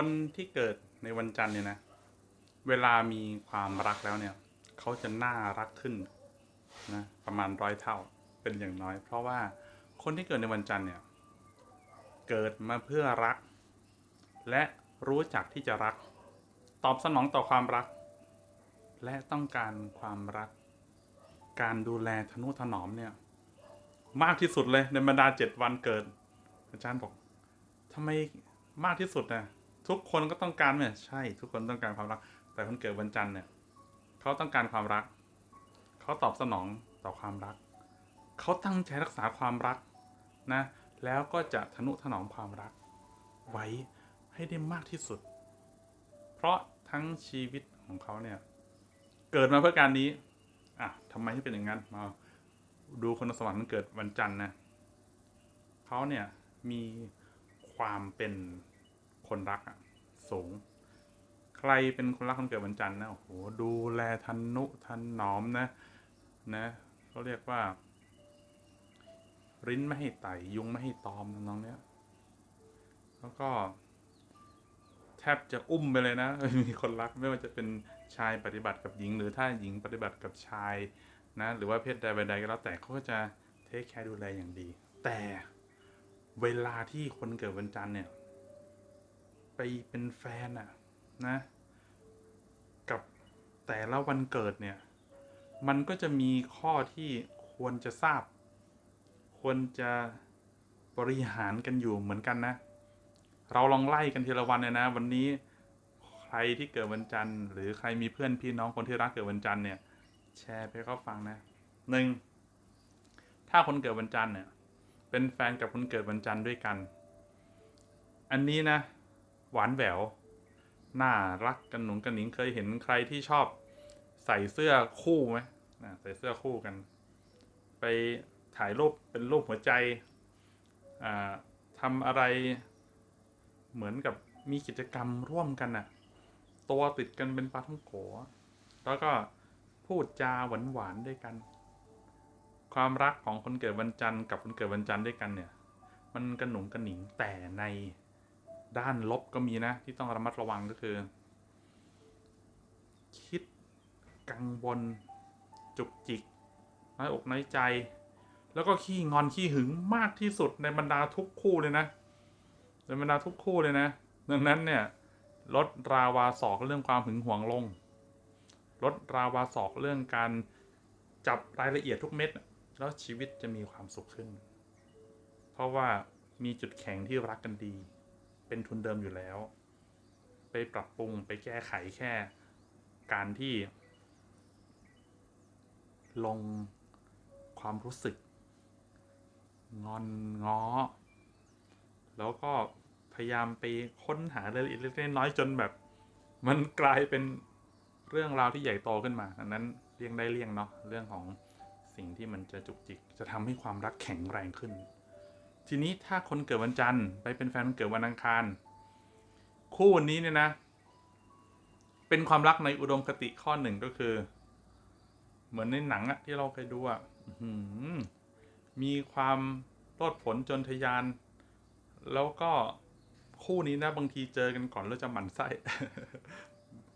คนที่เกิดในวันจันทร์เนี่ยนะ เวลามีความรักแล้วเนี่ย เขาจะน่ารักขึ้นนะประมาณร้อยเท่าเป็นอย่างน้อย เพราะว่าคนที่เกิดในวันจันทร์เนี่ย เกิดมาเพื่อรัก และรู้จักที่จะรัก ตอบสนองต่อความรัก และต้องการความรัก การดูแลทนุถนอมเนี่ย มากที่สุดเลยในบรรดาเจ็ดวันเกิด อาจารย์บอกทำไมมากที่สุดนะ ทุกคนก็ต้องการเนี่ยใช่ทุกคนต้องการความรัก แต่คนเกิดวันจันทร์เนี่ยเขาต้องการความรัก เขาตอบสนองต่อความรัก เขาตั้งใจรักษาความรักนะ แล้วก็จะทนุถนอมความรัก ไว้ให้ได้มากที่สุด เพราะทั้งชีวิตของเขาเนี่ย เกิดมาเพื่อการนี้อะทำไมให้เป็นอย่างนั้นมาดูคนสวรรค์มันเกิดวันจันทร์นะเขาเนี่ยมีความเป็น คนรักอะสูง ใครเป็นคนรักคนเกิดวันจันทร์นะโอ้โหดูแลทันนุทันหนอมนะนะเขาเรียกว่าริ้นไม่ให้ไต่ยุงไม่ให้ตอมน้องเนี้ยแล้วก็ แทบจะอุ้มไปเลยนะมีคนรักไม่ว่าจะเป็นชายปฏิบัติกับหญิง หรือถ้าหญิงปฏิบัติกับชายนะหรือว่าเพศใดใดก็แล้วแต่เขาก็จะเทคแคร์ดูแลอย่างดี แต่เวลาที่คนเกิดวันจันทร์เนี่ย ไปเป็นแฟนอะนะ กับแต่ละวันเกิดเนี่ย มันก็จะมีข้อที่ควรจะทราบ ควรจะบริหารกันอยู่เหมือนกันนะ เราลองไล่กันทีละวันเลยนะ วันนี้ใครที่เกิดวันจันทร์หรือใครมีเพื่อนพี่น้องคนที่รักเกิดวันจันทร์เนี่ยแชร์ไปเขาฟังนะหนึ่งถ้าคนเกิดวันจันทร์เนี่ยเป็นแฟนกับคนเกิดวันจันทร์ด้วยกัน อันนี้นะ หวานแหววน่ารักกันหนุนกันหนิงเคยเห็นใครที่ชอบใส่เสื้อคู่ไหมใส่เสื้อคู่กัน ไปถ่ายรูปเป็นรูปหัวใจทำอะไรเหมือนกับมีกิจกรรมร่วมกันน่ะ ตัวติดกันเป็นปลาท่องโกแล้วก็พูดจาหวานหวานด้วยกัน ความรักของคนเกิดวันจันทร์กับคนเกิดวันจันทร์ด้วยกันเนี่ย มันกระหนุงกระหนิงแต่ใน ด้านลบก็มีนะ ที่ต้องระมัดระวังก็คือ คิดกังวลจุกจิกน้อยอกน้อยใจ แล้วก็ขี้งอนขี้หึงมากที่สุดในบรรดาทุกคู่เลยนะ ในบรรดาทุกคู่เลยนะ ดังนั้นเนี่ยลดราวาศอกเรื่องความหึงหวงลงลดราวาศอกเรื่องการจับรายละเอียดทุกเม็ด แล้วชีวิตจะมีความสุขขึ้น เพราะว่ามีจุดแข็งที่รักกันดี เป็นทุนเดิมอยู่แล้ว ไปปรับปรุงไปแก้ไขแค่การที่ ลงความรู้สึก งอนง้อ แล้วก็พยายามไปค้นหารายละเอียดเล็กๆน้อยๆจนแบบ มันกลายเป็นเรื่องราวที่ใหญ่โตขึ้นมาดังนั้นเลี่ยงได้เลี่ยงเนาะเรื่องของสิ่งที่มันจะจุกจิก จะทำให้ความรักแข็งแรงขึ้น ทีนี้ถ้าคนเกิดวันจันทร์ไปเป็นแฟนคนเกิดวันอังคาร คู่วันนี้เนี่ยนะ เป็นความรักในอุดมคติข้อหนึ่งก็คือ เหมือนในหนังอะที่เราเคยดูอะมีความโลดผลจนทะยาน แล้วก็คู่นี้นะบางทีเจอกันก่อนแล้วจะหมั่นไส้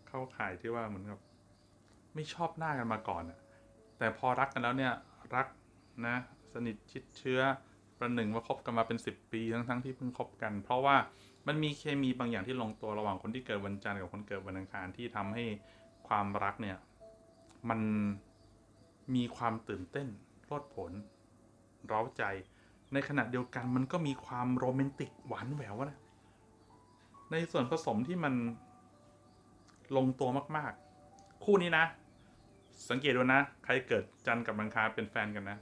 เข้าข่ายที่ว่าเหมือนกับ ไม่ชอบหน้ากันมาก่อนอะแต่พอรักกันแล้วเนี่ย รักนะ สนิทชิดเชื้อ ประหนึ่งว่าคบกันมาเป็นสิบปีทั้งทั้งๆที่เพิ่งคบกัน เพราะว่ามันมีเคมีบางอย่างที่ลงตัวระหว่างคนที่เกิดวันจันทร์กับคนเกิดวันอังคารที่ทำให้ความรักเนี่ย มันมีความตื่นเต้นโลดผลร้าใจ ในขณะเดียวกันมันก็มีความโรแมนติกหวานแหววนะในส่วนผสมที่มันลงตัวมาก ๆ คู่นี้นะ สังเกตดูนะ ใครเกิดจันทร์กับอังคารเป็นแฟนกันนะ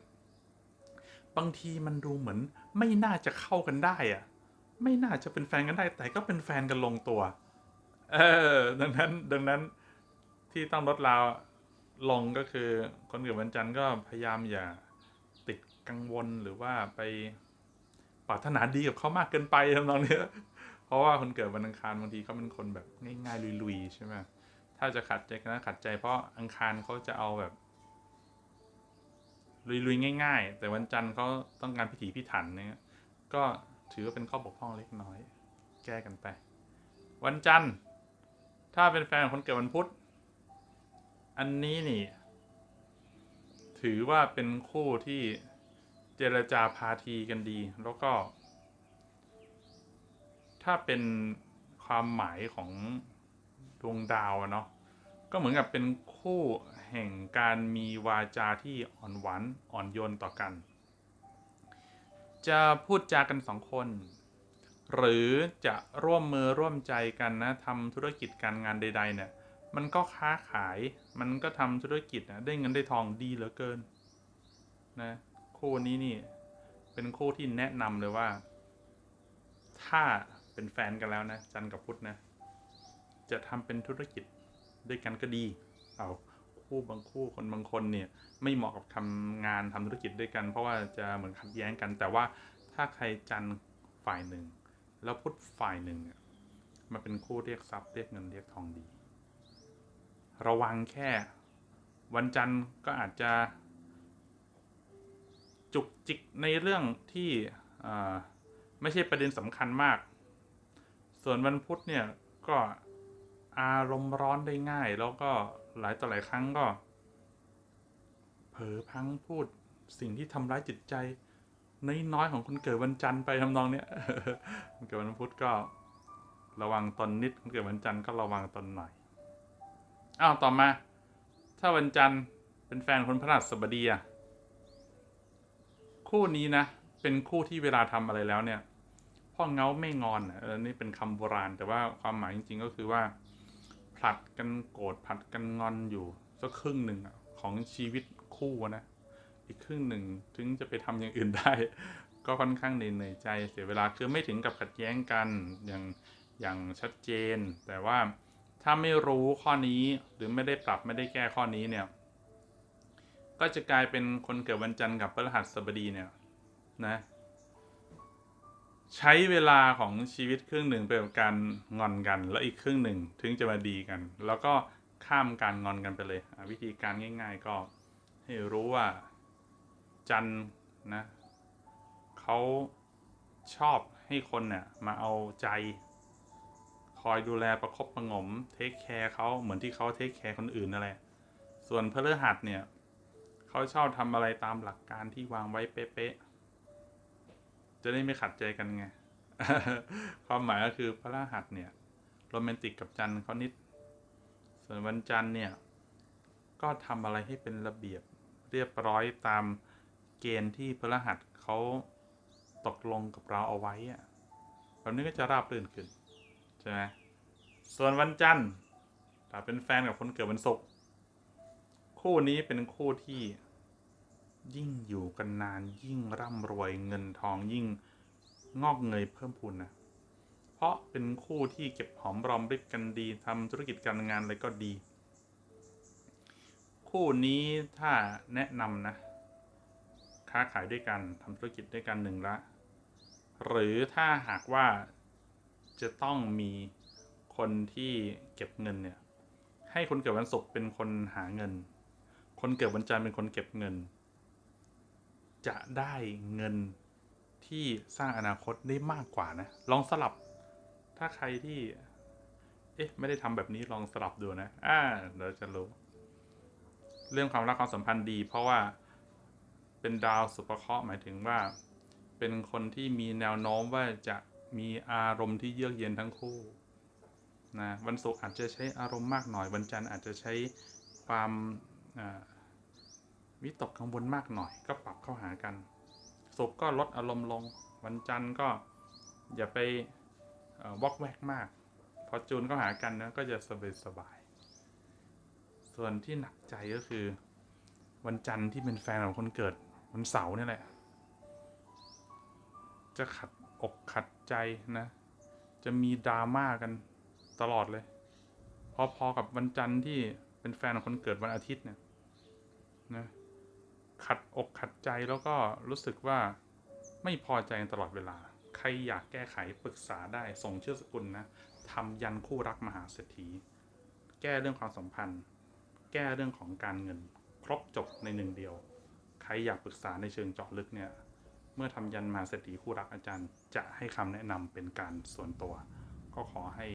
บางทีมันดูเหมือน ไม่น่าจะเข้ากันได้อะไม่น่าจะเป็นแฟนกันได้ แต่ก็เป็นแฟนกันลงตัว เออ ดังนั้นดังนั้นที่ต้องลดราวลงก็คือ คนเกิดวันจันทร์ก็พยายามอย่าติดกังวลหรือว่าไปปรารถนาดีกับเขามากเกินไปทำนองเนี้ยเพราะว่าคนเกิดวันอังคารบางทีเขาเป็นคนแบบง่ายๆลุยๆใช่ไหมถ้าจะขัดใจกันนะขัดใจเพราะอังคารเขาจะเอาแบบ ลุยๆง่าย ๆ แต่วันจันทร์เขาต้องการพิถีพิถันเนี่ยก็ถือว่าเป็นข้อบกพร่องเล็กน้อย แก้กันไป วันจันทร์ ถ้าเป็นแฟนของคนเกิดวันพุธ อันนี้นี่ ถือว่าเป็นคู่ที่เจรจาพาทีกันดี แล้วก็ ถ้าเป็นความหมายของดวงดาวเนาะ ก็เหมือนกับเป็นคู่แห่งการมีวาจาที่อ่อนหวานอ่อนโยนต่อกัน จะพูดจากันสองคน หรือจะร่วมมือร่วมใจกันนะทำธุรกิจการงานใด ๆ เนี่ย มันก็ค้าขายมันก็ทำธุรกิจนะได้เงินได้ทองดีเหลือเกินนะคู่นี้นี่เป็นคู่ที่แนะนำเลยว่า ถ้าเป็นแฟนกันแล้วนะจันกับพุทธนะ จะทำเป็นธุรกิจ ด้วยกันก็ดี เอาคู่บางคู่คนบางคนเนี่ยไม่เหมาะกับทำงานทำธุรกิจด้วยกัน เพราะว่าจะเหมือนขัดแย้งกัน แต่ว่าถ้าใครจันฝ่ายหนึ่ง แล้วพุทธฝ่ายหนึ่งเนี่ยมาเป็นคู่เรียกทรัพย์เรียกเงินเรียกทองดี ระวังแค่วันจันทร์ก็อาจจะ จุกจิกในเรื่องที่ไม่ใช่ประเด็นสำคัญมาก ส่วนวันพุธเนี่ยก็ อารมณ์ร้อนได้ง่าย แล้วก็หลายต่อหลายครั้งก็ เผลอพังพูดสิ่งที่ทำร้ายจิตใจ น้อยๆของคนเกิดวันจันทร์ไปทำนองเนี้ยคนเกิดวันพุธก็ระวังตนนิดคนเกิดวันจันทร์ก็ระวังตนหน่อยอ้าวต่อมา ถ้าวันจันทร์เป็นแฟนคนพระราชบดีอะคู่นี้นะ เป็นคู่ที่เวลาทำอะไรแล้วเนี่ยพ่อเงาไม่งอนอะเออนี่เป็นคำโบราณ แต่ว่าความหมายจริง ๆ ก็คือว่า ผลัดกันโกรธผลัดกันงอนอยู่สักครึ่งหนึ่งของชีวิตคู่นะ อีกครึ่งหนึ่งถึงจะไปทำอย่างอื่นได้ ก็ค่อนข้างเหนื่อยใจเสียเวลาคือไม่ถึงกับขัดแย้งกันอย่างอย่างชัดเจน แต่ว่าถ้าไม่รู้ข้อนี้หรือไม่ได้ปรับไม่ได้แก้ข้อนี้เนี่ย ก็จะกลายเป็นคนเกิดวันจันทร์กับพฤหัสบดีเนี่ยนะ ใช้เวลาของชีวิตครึ่งหนึ่งไปกับการงอนกัน แล้วอีกครึ่งหนึ่งถึงจะมาดีกัน แล้วก็ข้ามการงอนกันไปเลยวิธีการง่าย ๆ ก็ให้รู้ว่าจันนะเขาชอบให้คนเนี่ยมาเอาใจ คอยดูแลประคบประงมเทคแคร์เขาเหมือนที่เขาเทคแคร์คนอื่นนั่นแหละส่วนพฤหัสเนี่ยเขาชอบทำอะไรตามหลักการที่วางไว้เป๊ะๆ จะได้ไม่ขัดใจกันไง ความหมายก็คือพระรหัสเนี่ยโรแมนติกกับจันทร์เขานิด ส่วนวันจันทร์เนี่ย ก็ทำอะไรให้เป็นระเบียบเรียบร้อยตามเกณฑ์ที่พระรหัสเขาตกลงกับเราเอาไว้อะแบบนี้ก็จะราบรื่นขึ้นใช่ไหมส่วนวันจันทร์ถ้าเป็นแฟนกับคนเกิดวันศุกร์คู่นี้เป็นคู่ที่ ยิ่งอยู่กันนานยิ่งร่ำรวยเงินทองยิ่งงอกเงยเพิ่มพูนนะเพราะเป็นคู่ที่เก็บหอมรอมริบกันดีทำธุรกิจการงานอะไรก็ดี คู่นี้ถ้าแนะนำนะ ค้าขายด้วยกันทำธุรกิจด้วยกันหนึ่งละ หรือถ้าหากว่าจะต้องมีคนที่เก็บเงินเนี่ย ให้คนเกิดวันศุกร์เป็นคนหาเงิน คนเกิดวันจันทร์เป็นคนเก็บเงิน จะได้เงินที่สร้างอนาคตได้มากกว่านะ ลองสลับถ้าใครที่ เอ๊ะ ไม่ได้ทำแบบนี้ลองสลับดูนะ อ่าเดี๋ยวจะรู้ เรื่องความรักความสัมพันธ์ดี เพราะว่าเป็นดาวสุภเคราะห์หมายถึงว่า เป็นคนที่มีแนวโน้มว่าจะมีอารมณ์ที่เยือกเย็นทั้งคู่นะวันศุกร์อาจจะใช้อารมณ์มากหน่อยวันจันทร์อาจจะใช้ความอ่า วิตกกังวลมากหน่อยก็ปรับเข้าหากันศุกร์ก็ลดอารมณ์ลง วันจันทร์ก็อย่าไปวอกแวกมาก พอจูนเข้าหากันนะก็จะสบายสบาย ส่วนที่หนักใจก็คือ วันจันทร์ที่เป็นแฟนของคนเกิดวันเสาร์นี่แหละ จะขัดอกขัดใจนะ จะมีดราม่ากันตลอดเลย พอๆกับวันจันทร์ที่เป็นแฟนของคนเกิดวันอาทิตย์เนี่ยนะ ขัดอกขัดใจแล้วก็รู้สึกว่าไม่พอใจตลอดเวลา ใครอยากแก้ไขปรึกษาได้ส่งชื่อสกุลนะทำยันคู่รักมหาเศรษฐี แก้เรื่องความสัมพันธ์ แก้เรื่องของการเงิน ครบจบในหนึ่งเดียว ใครอยากปรึกษาในเชิงเจาะลึกเนี่ยเมื่อทำยันมหาเศรษฐีคู่รักอาจารย์ จะให้คำแนะนำเป็นการส่วนตัว ก็ขอให้